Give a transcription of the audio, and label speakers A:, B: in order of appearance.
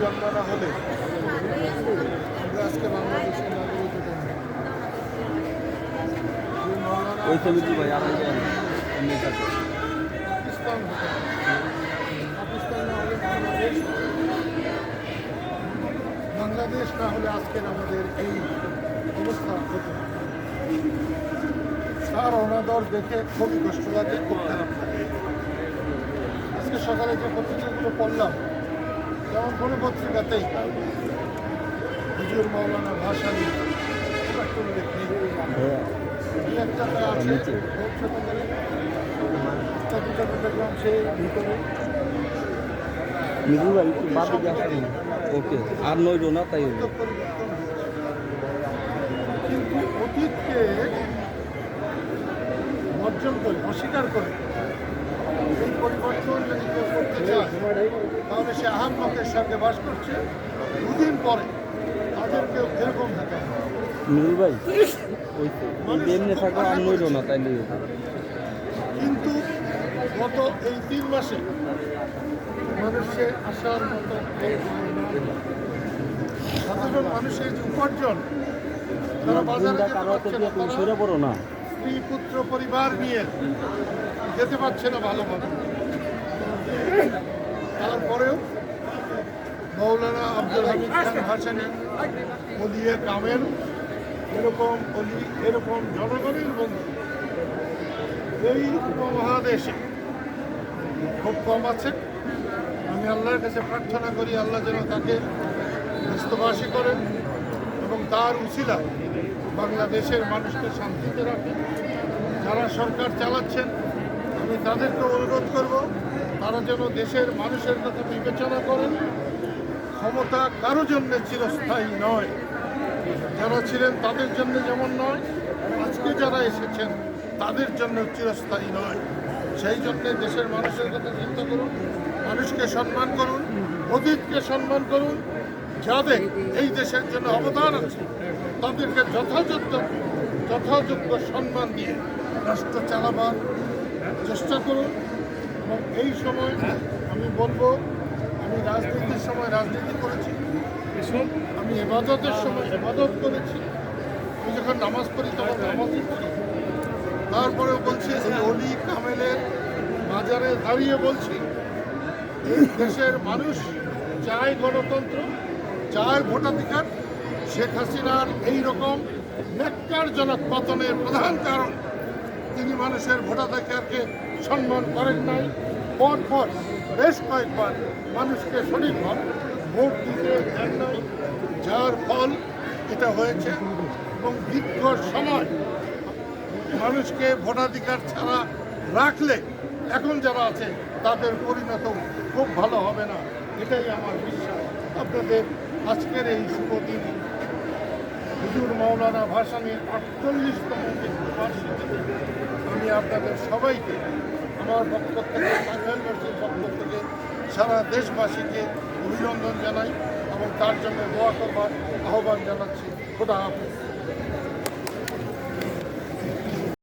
A: জন্ম না হলে আজকে পাকিস্তান হলে বাংলাদেশ বাংলাদেশ না হলে আজকের আমাদের এই অবস্থা হতো। তার অনাদর দেখে খুবই কষ্ট লাগে খুব খারাপ লাগে। আজকে সকালে যে পত্রিকাগুলো পড়লাম যেমন কোনো পত্রিকাতেই হুজুর একটা আছে করে একটা দেখলাম সে ভিতরে
B: মিজু ওকে। আর নইল না তাই হইল
A: তো পরিবর্তন হয়েছে। কিন্তু অতীতকে বর্জন করে অস্বীকার করে? এই পরিবর্তন যদি কেউ করতে চায় তাহলে সে আহম্মকের সঙ্গে বাস করছে। দুদিন পরে তাদেরকেও এরকম
B: ভাই এমনি থাকে আর নইল না তাই
A: কিন্তু গত এই তিন মাসে মানুষের আসার মতো। সাধারণ মানুষের যে উপার্জন
B: পড়ো না
A: স্ত্রী পুত্র পরিবার নিয়ে যেতে পারছে না ভালোভাবে তারপরেও মৌলানা আব্দুল হামিদ খান ভাসানি অলিয়ে কামেল এরকম অলি এরকম জনগণের বন্ধু এই উপমহাদেশে খুব কম আছে আমি আল্লাহর কাছে প্রার্থনা করি আল্লাহ যেন তাকে ব্যস্তবাসী করেন। তার উচিলা বাংলাদেশের মানুষকে শান্তিতে রাখেন। যারা সরকার চালাচ্ছেন, আমি তাদেরকে অনুরোধ করব, তারা যেন দেশের মানুষের কথা বিবেচনা করেন। ক্ষমতা কারও জন্য চিরস্থায়ী নয়। যারা ছিলেন তাদের জন্য যেমন নয়, আজকে যারা এসেছেন তাদের জন্য চিরস্থায়ী নয়। সেই জন্য দেশের মানুষের কথা চিন্তা করুন, মানুষকে সম্মান করুন, অতীতকে সম্মান করুন যাদের এই দেশের জন্য অবদান আছে। তাদেরকে যথাযথ, যথাযোগ্য সম্মান দিয়ে রাষ্ট্র চালাবার চেষ্টা করুন। এবং এই সময় আমি বলব, আমি রাজনীতির সময় রাজনীতি করেছি। আমি এবাদতের সময় এবাদত করেছি। আমি যখন নামাজ পড়ি তখন নামাজই পড়ি। তারপরেও বলছি, এই অলি কামেলের বাজারে দাঁড়িয়ে বলছি, এই দেশের মানুষ চায় গণতন্ত্র চায় ভোটাধিকার শেখ হাসিনার এই রকম ন্যাক্কারজনক পতনের প্রধান কারণ। তিনি মানুষের ভোটাধিকারকে সম্মান করেন নাই। পর পর বেশ কয়েকবার মানুষকে সঠিকভাবে ভোট দিতে দেন নাই, যার ফল এটা হয়েছে। এবং দীর্ঘ সময় মানুষকে ভোটাধিকার ছাড়া রাখলে এখন যারা আছে, তাদের পরিণত খুব ভালো হবে না। এটাই আমার বিশ্বাস। আপনাদের আজকের এই শুভ হুজুর মৌলানা ভাসানির আটচল্লিশতম আমি আপনাদের সবাইকে, আমার পক্ষ থেকে বাংলাদেশের পক্ষ থেকে সারা দেশবাসীকে অভিনন্দন জানাই এবং তার জন্য দোয়া করবার আহ্বান জানাচ্ছি। খোদা হাফেজ।